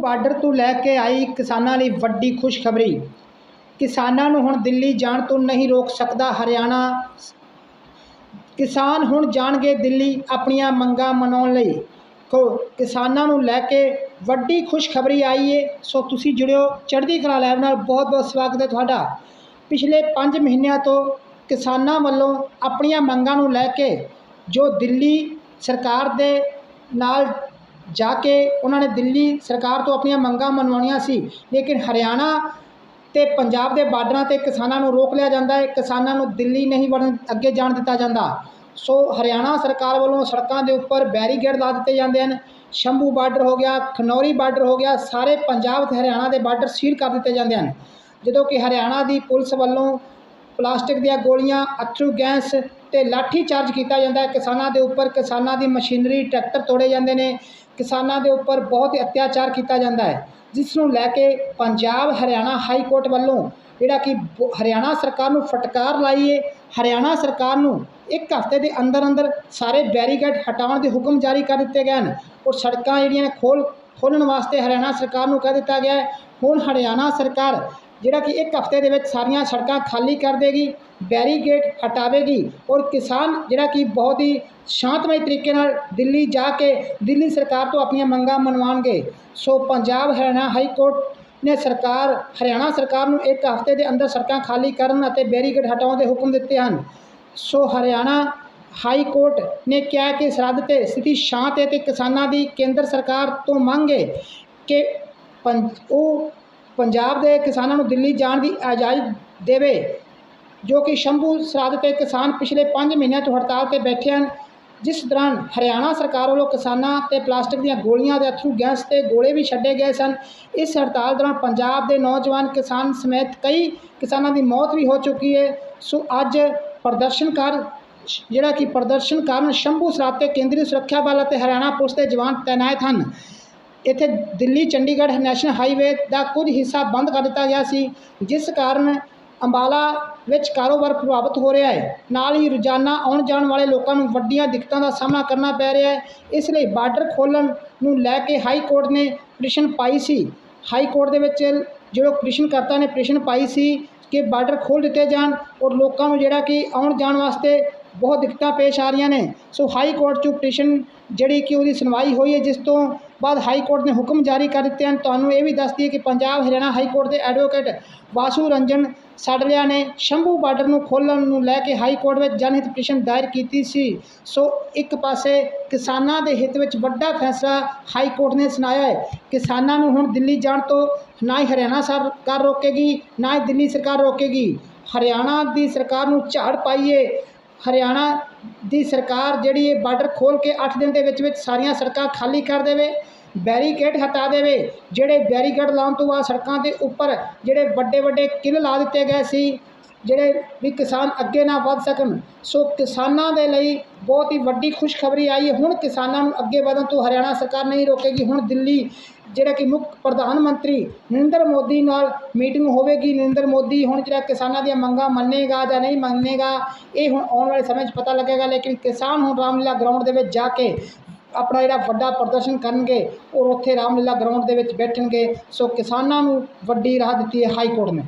Border ਤੋਂ ਲੈ ਕੇ ਆਈ ਕਿਸਾਨਾਂ ਲਈ ਵੱਡੀ ਖੁਸ਼ਖਬਰੀ। ਕਿਸਾਨਾਂ ਨੂੰ ਹੁਣ ਦਿੱਲੀ ਜਾਣ ਤੋਂ ਨਹੀਂ ਰੋਕ ਸਕਦਾ ਹਰਿਆਣਾ। ਕਿਸਾਨ ਹੁਣ ਜਾਣਗੇ ਦਿੱਲੀ ਆਪਣੀਆਂ ਮੰਗਾਂ ਮਨਾਉਣ ਲਈ। ਕੋ, ਕਿਸਾਨਾਂ ਨੂੰ ਲੈ ਕੇ ਵੱਡੀ ਖੁਸ਼ਖਬਰੀ ਆਈ ਏ। ਸੋ ਤੁਸੀਂ ਜੁੜਿਓ ਚੜ੍ਹਦੀ ਕਲਾ ਲਾਈਵ ਨਾਲ। ਬਹੁਤ ਬਹੁਤ ਸਵਾਗਤ ਹੈ ਤੁਹਾਡਾ। ਪਿਛਲੇ 5 ਮਹੀਨਿਆਂ ਤੋਂ ਕਿਸਾਨਾਂ ਵੱਲੋਂ ਆਪਣੀਆਂ ਮੰਗਾਂ ਨੂੰ ਲੈ ਕੇ ਜੋ ਦਿੱਲੀ ਸਰਕਾਰ ਦੇ ਨਾਲ ਜਾ ਕੇ ਉਹਨਾਂ ਨੇ ਦਿੱਲੀ ਸਰਕਾਰ ਤੋਂ ਆਪਣੀਆਂ ਮੰਗਾਂ ਮਨਵਾਉਣੀਆਂ ਸੀ, ਲੇਕਿਨ ਹਰਿਆਣਾ ਤੇ ਪੰਜਾਬ ਦੇ ਬਾਰਡਰਾਂ ਤੇ ਕਿਸਾਨਾਂ ਨੂੰ ਰੋਕ ਲਿਆ ਜਾਂਦਾ ਹੈ, ਕਿਸਾਨਾਂ ਨੂੰ ਦਿੱਲੀ ਨਹੀਂ ਵੜਨ ਅੱਗੇ ਜਾਣ ਦਿੱਤਾ ਜਾਂਦਾ। ਸੋ ਹਰਿਆਣਾ ਸਰਕਾਰ ਵੱਲੋਂ ਸੜਕਾਂ ਦੇ ਉੱਪਰ ਬੈਰੀਗੇਡ ਲਾ ਦਿੱਤੇ ਜਾਂਦੇ ਹਨ। ਸ਼ੰਭੂ ਬਾਰਡਰ ਹੋ ਗਿਆ, ਖਨੌਰੀ ਬਾਰਡਰ ਹੋ ਗਿਆ, ਸਾਰੇ ਪੰਜਾਬ ਤੇ ਹਰਿਆਣਾ ਦੇ ਬਾਰਡਰ ਸੀਲ ਕਰ ਦਿੱਤੇ ਜਾਂਦੇ ਹਨ। ਜਦੋਂ ਕਿ ਹਰਿਆਣਾ ਦੀ ਪੁਲਿਸ ਵੱਲੋਂ ਪਲਾਸਟਿਕ ਦੀਆਂ ਗੋਲੀਆਂ, ਅਥਰੂ, ਗੈਸ ਤੇ ਲਾਠੀ ਚਾਰਜ ਕੀਤਾ ਜਾਂਦਾ ਹੈ। ਕਿਸਾਨਾਂ ਦੇ ਉੱਪਰ ਕਿਸਾਨਾਂ ਦੀ ਮਸ਼ੀਨਰੀ, ਟਰੈਕਟਰ ਤੋੜੇ ਜਾਂਦੇ ਨੇ। ਕਿਸਾਨਾਂ ਦੇ ਉੱਪਰ ਬਹੁਤ ਹੀ ਅਤਿਆਚਾਰ ਕੀਤਾ ਜਾਂਦਾ ਹੈ। ਜਿਸ ਨੂੰ ਲੈ ਕੇ ਪੰਜਾਬ ਹਰਿਆਣਾ ਹਾਈ ਕੋਰਟ ਵੱਲੋਂ ਜਿਹੜਾ ਕਿ ਹਰਿਆਣਾ ਸਰਕਾਰ ਨੂੰ ਫਟਕਾਰ ਲਾਈ ਏ। ਹਰਿਆਣਾ ਸਰਕਾਰ ਨੂੰ ਇੱਕ ਹਫ਼ਤੇ ਦੇ ਅੰਦਰ ਅੰਦਰ ਸਾਰੇ ਬੈਰੀਕੇਡ ਹਟਾਉਣ ਦੇ ਹੁਕਮ ਜਾਰੀ ਕਰ ਦਿੱਤੇ ਗਏ ਹਨ। ਔਰ ਸੜਕਾਂ ਜਿਹੜੀਆਂ ਖੋਲ, ਖੋਲ੍ਹਣ ਵਾਸਤੇ ਹਰਿਆਣਾ ਸਰਕਾਰ ਨੂੰ ਕਹਿ ਦਿੱਤਾ ਗਿਆ ਹੈ। ਹੁਣ ਹਰਿਆਣਾ ਸਰਕਾਰ ਜਿਹੜਾ ਕਿ ਇੱਕ ਹਫ਼ਤੇ ਦੇ ਵਿੱਚ ਸਾਰੀਆਂ ਸੜਕਾਂ ਖਾਲੀ ਕਰ ਦੇਗੀ ਬੈਰੀਗੇਟ ਹਟਾਵੇਗੀ ਔਰ ਕਿਸਾਨ ਜਿਹੜਾ ਕਿ ਬਹੁਤ ਹੀ ਸ਼ਾਂਤਮਈ ਤਰੀਕੇ ਨਾਲ ਦਿੱਲੀ ਜਾ ਕੇ ਦਿੱਲੀ ਸਰਕਾਰ ਤੋਂ ਆਪਣੀਆਂ ਮੰਗਾਂ ਮਨਵਾਉਣਗੇ। So Punjab Haryana high court ਨੇ ਸਰਕਾਰ, ਹਰਿਆਣਾ ਸਰਕਾਰ ਨੂੰ ਇੱਕ ਹਫ਼ਤੇ ਦੇ ਅੰਦਰ ਸੜਕਾਂ ਖਾਲੀ ਕਰਨ ਅਤੇ ਬੈਰੀਕੇਡ ਹਟਾਉਣ ਦੇ ਹੁਕਮ ਦਿੱਤੇ ਹਨ। ਸੋ ਹਰਿਆਣਾ ਹਾਈ ਕੋਰਟ ਨੇ ਕਿਹਾ ਕਿ ਸਰਹੱਦ ਤੇ ਸਥਿਤੀ ਸ਼ਾਂਤ ਹੈ ਤੇ ਕਿਸਾਨਾਂ ਦੀ ਕੇਂਦਰ ਸਰਕਾਰ ਤੋਂ ਮੰਗ ਹੈ ਕਿ ਪੰ ਉਹ ਪੰਜਾਬ ਦੇ ਕਿਸਾਨਾਂ ਨੂੰ ਦਿੱਲੀ ਜਾਣ ਦੀ ਇਜਾਜ਼ਤ ਦੇਵੇ, ਜੋ ਕਿ ਸ਼ੰਭੂ ਸਰਹੱਦ ਤੇ ਕਿਸਾਨ ਪਿਛਲੇ 5 ਮਹੀਨਿਆਂ ਤੋਂ ਹੜਤਾਲ ਤੇ ਬੈਠੇ ਹਨ। ਜਿਸ ਦੌਰਾਨ ਹਰਿਆਣਾ ਸਰਕਾਰ ਵੱਲੋਂ ਕਿਸਾਨਾਂ ਤੇ ਪਲਾਸਟਿਕ ਦੀਆਂ ਗੋਲੀਆਂ ਦੇ ਅਥਰੂ ਗੈਸ ਤੇ ਗੋਲੇ ਵੀ ਛੱਡੇ ਗਏ ਸਨ। ਇਸ ਹੜਤਾਲ ਦੌਰਾਨ ਪੰਜਾਬ ਦੇ ਨੌਜਵਾਨ ਕਿਸਾਨ ਸਮੇਤ ਕਈ ਕਿਸਾਨਾਂ ਦੀ ਮੌਤ ਵੀ ਹੋ ਚੁੱਕੀ ਹੈ। ਸੋ ਅੱਜ ਪ੍ਰਦਰਸ਼ਨਕਾਰ, ਜਿਹੜਾ ਕਿ ਪ੍ਰਦਰਸ਼ਨ ਕਾਰਨ ਸ਼ੰਭੂ ਸਰਹੱਦ ਤੇ ਕੇਂਦਰੀ ਸੁਰੱਖਿਆ ਬਲ ਅਤੇ ਹਰਿਆਣਾ ਪੁਲਿਸ ਦੇ ਜਵਾਨ ਤੈਨਾਤ ਹਨ। ਇੱਥੇ ਦਿੱਲੀ ਚੰਡੀਗੜ੍ਹ ਨੈਸ਼ਨਲ ਹਾਈਵੇ ਦਾ ਕੁਝ ਹਿੱਸਾ ਬੰਦ ਕਰ ਦਿੱਤਾ ਗਿਆ ਸੀ, ਜਿਸ ਕਾਰਨ ਅੰਬਾਲਾ ਵਿੱਚ ਕਾਰੋਬਾਰ ਪ੍ਰਭਾਵਿਤ ਹੋ ਰਿਹਾ ਹੈ। ਨਾਲ ਹੀ ਰੋਜ਼ਾਨਾ ਆਉਣ ਜਾਣ ਵਾਲੇ ਲੋਕਾਂ ਨੂੰ ਵੱਡੀਆਂ ਦਿੱਕਤਾਂ ਦਾ ਸਾਹਮਣਾ ਕਰਨਾ ਪੈ ਰਿਹਾ ਹੈ। ਇਸ ਲਈ ਬਾਰਡਰ ਖੋਲ੍ਹਣ ਨੂੰ ਲੈ ਕੇ ਹਾਈ ਕੋਰਟ ਨੇ ਪਟੀਸ਼ਨ ਪਾਈ ਸੀ। ਹਾਈ ਕੋਰਟ ਦੇ ਵਿੱਚ ਜਿਹੜਾ ਪਟੀਸ਼ਨਕਰਤਾ ਨੇ ਪਟੀਸ਼ਨ ਪਾਈ ਸੀ ਕਿ ਬਾਰਡਰ ਖੋਲ੍ਹ ਦਿੱਤੇ ਜਾਣ ਔਰ ਲੋਕਾਂ ਨੂੰ ਜਿਹੜਾ ਕਿ ਆਉਣ ਜਾਣ ਵਾਸਤੇ ਬਹੁਤ ਦਿੱਕਤਾਂ ਪੇਸ਼ ਆ ਰਹੀਆਂ ਨੇ। ਸੋ ਹਾਈ ਕੋਰਟ 'ਚ ਪਟੀਸ਼ਨ ਜਿਹੜੀ ਕਿ ਉਹਦੀ ਸੁਣਵਾਈ ਹੋਈ ਹੈ, ਜਿਸ ਤੋਂ ਬਾਅਦ ਹਾਈ ਕੋਰਟ ਨੇ ਹੁਕਮ ਜਾਰੀ ਕਰ ਦਿੱਤੇ ਹਨ। ਤੁਹਾਨੂੰ ਇਹ ਵੀ ਦੱਸ ਦਈਏ ਕਿ ਪੰਜਾਬ ਹਰਿਆਣਾ ਹਾਈ ਕੋਰਟ ਦੇ ਐਡਵੋਕੇਟ ਵਾਸੂ ਰੰਜਨ ਸਾਡਲਿਆ ਨੇ ਸ਼ੰਭੂ ਬਾਰਡਰ ਨੂੰ ਖੋਲ੍ਹਣ ਨੂੰ ਲੈ ਕੇ ਹਾਈ ਕੋਰਟ ਵਿੱਚ ਜਨਹਿਤ ਪਟੀਸ਼ਨ ਦਾਇਰ ਕੀਤੀ ਸੀ। ਸੋ ਇੱਕ ਪਾਸੇ ਕਿਸਾਨਾਂ ਦੇ ਹਿੱਤ ਵਿੱਚ ਵੱਡਾ ਫੈਸਲਾ ਹਾਈ ਕੋਰਟ ਨੇ ਸੁਣਾਇਆ ਹੈ। ਕਿਸਾਨਾਂ ਨੂੰ ਹੁਣ ਦਿੱਲੀ ਜਾਣ ਤੋਂ ਨਾ ਹੀ ਹਰਿਆਣਾ ਸਰਕਾਰ ਰੋਕੇਗੀ, ਨਾ ਹੀ ਦਿੱਲੀ ਸਰਕਾਰ ਰੋਕੇਗੀ। ਹਰਿਆਣਾ ਦੀ ਸਰਕਾਰ ਨੂੰ ਝਾੜ ਪਾਈਏ। ਹਰਿਆਣਾ ਦੀ ਸਰਕਾਰ ਜਿਹੜੀ ਇਹ ਬਾਰਡਰ ਖੋਲ੍ਹ ਕੇ 8 ਦਿਨ ਦੇ ਵਿੱਚ ਵਿੱਚ ਸਾਰੀਆਂ ਸੜਕਾਂ ਖਾਲੀ ਕਰ ਦੇਵੇ, ਬੈਰੀਕੇਡ ਹਟਾ ਦੇਵੇ, ਜਿਹੜੇ ਬੈਰੀਕੇਡ ਲਾਉਣ ਤੋਂ ਬਾਅਦ ਸੜਕਾਂ ਦੇ ਉੱਪਰ ਜਿਹੜੇ ਵੱਡੇ ਵੱਡੇ ਕਿਲ ਲਾ ਦਿੱਤੇ ਗਏ ਸੀ ਜਿਹੜੇ ਵੀ ਕਿਸਾਨ ਅੱਗੇ ਨਾ ਵੱਧ ਸਕਣ। ਸੋ ਕਿਸਾਨਾਂ ਦੇ ਲਈ ਬਹੁਤ ਹੀ ਵੱਡੀ ਖੁਸ਼ਖਬਰੀ ਆਈ ਹੈ। ਹੁਣ ਕਿਸਾਨਾਂ ਨੂੰ ਅੱਗੇ ਵਧਣ ਤੋਂ ਹਰਿਆਣਾ ਸਰਕਾਰ ਨਹੀਂ ਰੋਕੇਗੀ। ਹੁਣ ਦਿੱਲੀ ਜਿਹੜਾ ਕਿ ਮੁੱਖ ਪ੍ਰਧਾਨ ਮੰਤਰੀ ਨਰਿੰਦਰ ਮੋਦੀ ਨਾਲ ਮੀਟਿੰਗ ਹੋਵੇਗੀ। ਨਰਿੰਦਰ ਮੋਦੀ ਹੁਣ ਜਿਹੜਾ ਕਿਸਾਨਾਂ ਦੀਆਂ ਮੰਗਾਂ ਮੰਨੇਗਾ ਜਾਂ ਨਹੀਂ ਮੰਨੇਗਾ, ਇਹ ਹੁਣ ਆਉਣ ਵਾਲੇ ਸਮੇਂ 'ਚ ਪਤਾ ਲੱਗੇਗਾ। ਲੇਕਿਨ ਕਿਸਾਨ ਹੁਣ ਰਾਮਲੀਲਾ ਗਰਾਊਂਡ ਦੇ ਵਿੱਚ ਜਾ ਕੇ ਆਪਣਾ ਜਿਹੜਾ ਵੱਡਾ ਪ੍ਰਦਰਸ਼ਨ ਕਰਨਗੇ, ਔਰ ਉੱਥੇ ਰਾਮਲੀਲਾ ਗਰਾਊਂਡ ਦੇ ਵਿੱਚ ਬੈਠਣਗੇ। ਸੋ ਕਿਸਾਨਾਂ ਨੂੰ ਵੱਡੀ ਰਾਹ ਦਿੱਤੀ ਹੈ ਹਾਈ ਕੋਰਟ ਨੇ।